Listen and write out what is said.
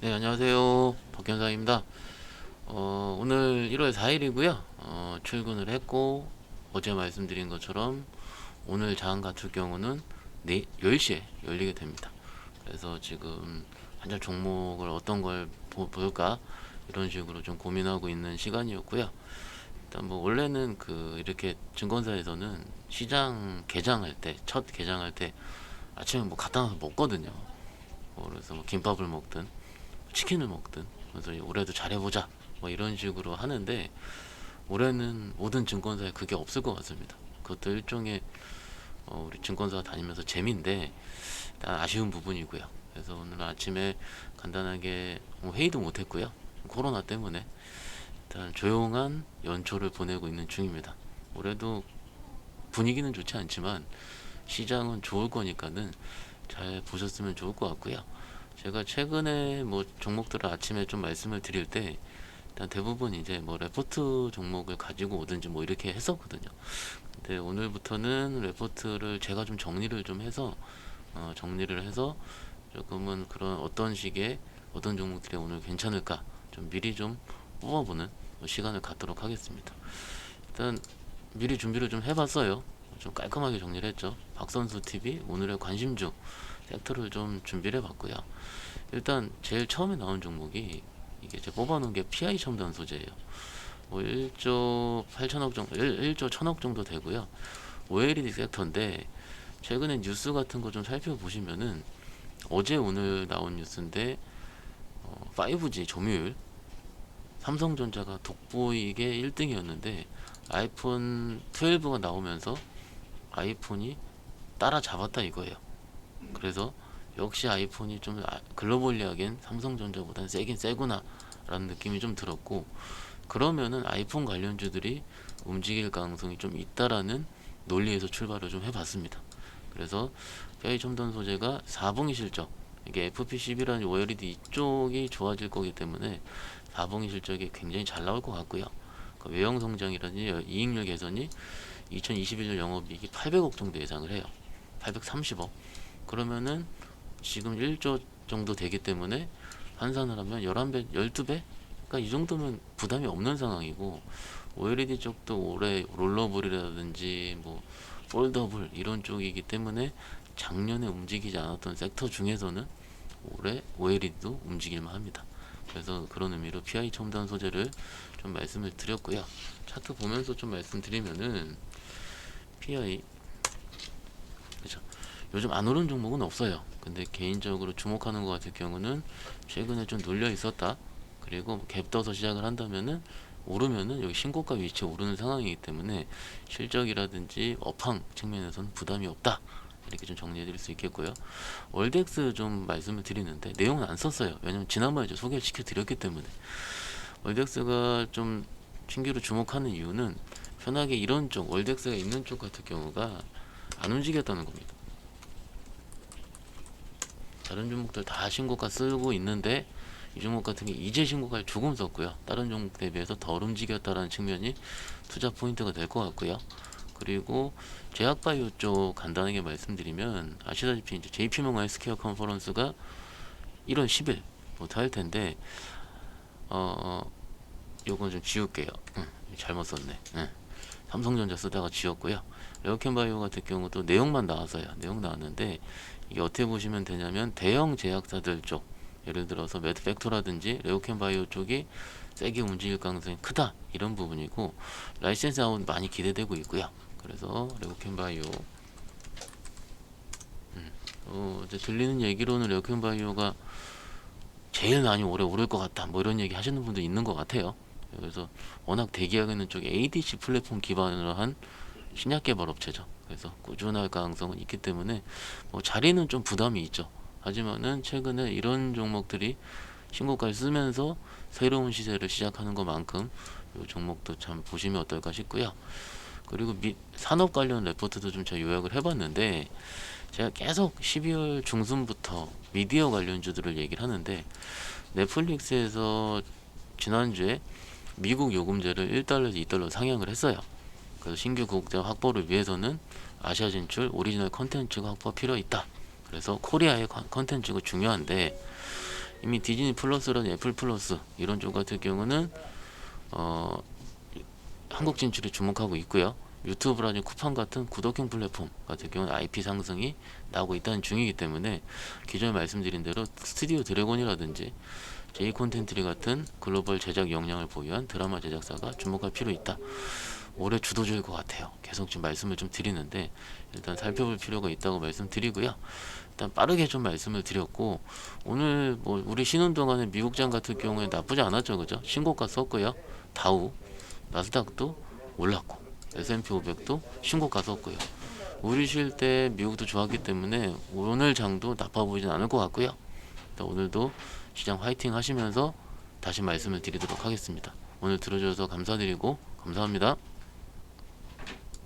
네, 안녕하세요. 박현상입니다. 어, 오늘 1월 4일이고요. 어, 출근을 했고, 어제 말씀드린 것처럼 오늘 장 같은 경우는 네, 10시에 열리게 됩니다. 그래서 지금 한자 종목을 어떤 걸 보, 볼까 이런 식으로 좀 고민하고 있는 시간이었고요. 일단 뭐 원래는 그 이렇게 증권사에서는 시장 개장할 때, 첫 개장할 때 아침에 뭐 갖다 놔서 먹거든요. 뭐 그래서 뭐 김밥을 먹든 치킨을 먹든 그래서 올해도 잘해보자 뭐 이런 식으로 하는데 올해는 모든 증권사에 그게 없을 것 같습니다. 그것도 일종의 어, 우리 증권사 다니면서 재미인데 아쉬운 부분이고요. 그래서 오늘 아침에 간단하게 뭐 회의도 못했고요. 코로나 때문에 일단 조용한 연초를 보내고 있는 중입니다. 올해도 분위기는 좋지 않지만 시장은 좋을 거니까는 잘 보셨으면 좋을 것 같고요. 제가 최근에 뭐 종목들을 아침에 좀 말씀을 드릴 때 일단 대부분 이제 뭐 레포트 종목을 가지고 오든지 뭐 이렇게 했었거든요. 근데 오늘부터는 레포트를 제가 좀 정리를 좀 해서 어 정리를 해서 조금은 그런 어떤 식의 어떤 종목들이 오늘 괜찮을까 좀 미리 좀 뽑아보는 시간을 갖도록 하겠습니다. 일단 미리 준비를 좀 해봤어요. 좀 깔끔하게 정리를 했죠. 박선수 TV 오늘의 관심주 섹터를 좀 준비를 해봤고요. 일단 제일 처음에 나온 종목이 이게 제가 뽑아놓은 게 PI 첨단 소재예요. 뭐 1조 8천억 정도, 1, 1조 1천억 정도 되고요. OLED 섹터인데 최근에 뉴스 같은 거 좀 살펴보시면은 어제 오늘 나온 뉴스인데 어, 5G 점유율 삼성전자가 돋보이게 1등이었는데 아이폰 12가 나오면서 아이폰이 따라잡았다 이거예요. 그래서 역시 아이폰이 좀 아- 글로벌리하겐 삼성전자보다는 세긴 세구나 라는 느낌이 좀 들었고 그러면은 아이폰 관련주들이 움직일 가능성이 좀 있다라는 논리에서 출발을 좀 해봤습니다. 그래서 PI 첨단 소재가 4분기 실적 이게 FP11이라는 OLED 이쪽이 좋아질 거기 때문에 4분기 실적이 굉장히 잘 나올 것 같고요. 그 외형 성장이라든지 이익률 개선이 2021년 영업이익이 800억 정도 예상을 해요. 830억. 그러면은 지금 1조 정도 되기 때문에 환산을 하면 11배, 12배? 그러니까 이 정도면 부담이 없는 상황이고 OLED 쪽도 올해 롤러블이라든지 뭐 폴더블 이런 쪽이기 때문에 작년에 움직이지 않았던 섹터 중에서는 올해 OLED도 움직일만 합니다. 그래서 그런 의미로 PI 첨단 소재를 좀 말씀을 드렸고요. 차트 보면서 좀 말씀드리면은 PI? 요즘 안 오른 종목은 없어요. 근데 개인적으로 주목하는 것 같은 경우는 최근에 좀 눌려 있었다. 그리고 갭 떠서 시작을 한다면은 오르면은 여기 신고가 위치에 오르는 상황이기 때문에 실적이라든지 업황 측면에서는 부담이 없다. 이렇게 좀 정리해 드릴 수 있겠고요. 월덱스 좀 말씀을 드리는데 내용은 안 썼어요. 왜냐면 지난번에 소개를 시켜 드렸기 때문에 월덱스가 좀 신규로 주목하는 이유는 편하게 이런 쪽 월덱스가 있는 쪽 같은 경우가 안 움직였다는 겁니다. 다른 종목들 다 신고가 쓰고 있는데 이 종목 같은 게 이제 신고가를 조금 썼고요. 다른 종목 대비해서 덜 움직였다라는 측면이 투자 포인트가 될 것 같고요. 그리고 제약바이오 쪽 간단하게 말씀드리면 아시다시피 이제 JP모건 헬스케어 컨퍼런스가 1월 10일 부터 할 텐데 어, 어 요건 좀 지울게요. 응, 잘못 썼네. 응. 삼성전자 쓰다가 지웠고요. 레오캔바이오 같은 경우도 내용만 나와서요. 내용 나왔는데 이게 어떻게 보시면 되냐면 대형 제약사들 쪽 예를 들어서 매드팩토라든지 레오캔바이오 쪽이 세게 움직일 가능성이 크다 이런 부분이고 라이센스 아웃 많이 기대되고 있고요. 그래서 레오캔바이오 음, 어, 이제 들리는 얘기로는 레오캔바이오가 제일 많이 오래 오를 것 같다 뭐 이런 얘기 하시는 분도 있는 것 같아요. 그래서 워낙 대기하고 있는 쪽에 ADC 플랫폼 기반으로 한 신약 개발 업체죠. 그래서 꾸준할 가능성은 있기 때문에 뭐 자리는 좀 부담이 있죠. 하지만은 최근에 이런 종목들이 신고가를 쓰면서 새로운 시세를 시작하는 것만큼 이 종목도 참 보시면 어떨까 싶고요. 그리고 미, 산업 관련 레포트도 좀 제가 요약을 해봤는데 제가 계속 12월 중순부터 미디어 관련주들을 얘기를 하는데 넷플릭스에서 지난주에 미국 요금제를 1달러에서 2달러 상향을 했어요. 그래서 신규 구독자 확보를 위해서는 아시아 진출 오리지널 컨텐츠가 확보가 필요 있다. 그래서 코리아의 컨- 컨텐츠가 중요한데 이미 디즈니 플러스라든 애플 플러스 이런 쪽 같은 경우는 어, 한국 진출에 주목하고 있고요. 유튜브라든지 쿠팡 같은 구독형 플랫폼 같은 경우는 IP 상승이 나오고 있다는 중이기 때문에 기존에 말씀드린 대로 스튜디오 드래곤이라든지 제이 콘텐트리 같은 글로벌 제작 역량을 보유한 드라마 제작사가 주목할 필요 있다. 올해 주도주일 것 같아요. 계속 지금 말씀을 좀 드리는데 일단 살펴볼 필요가 있다고 말씀드리고요. 일단 빠르게 좀 말씀을 드렸고 오늘 뭐 우리 쉬는 동안에 미국장 같은 경우에 나쁘지 않았죠, 그죠? 신고가 썼고요. 다우, 나스닥도 올랐고 S&P 500도 신고가 썼고요. 우리 쉴 때 미국도 좋았기 때문에 오늘 장도 나빠 보이진 않을 것 같고요. 오늘도 시장 화이팅 하시면서 다시 말씀을 드리도록 하겠습니다. 오늘 들어주셔서 감사드리고 감사합니다.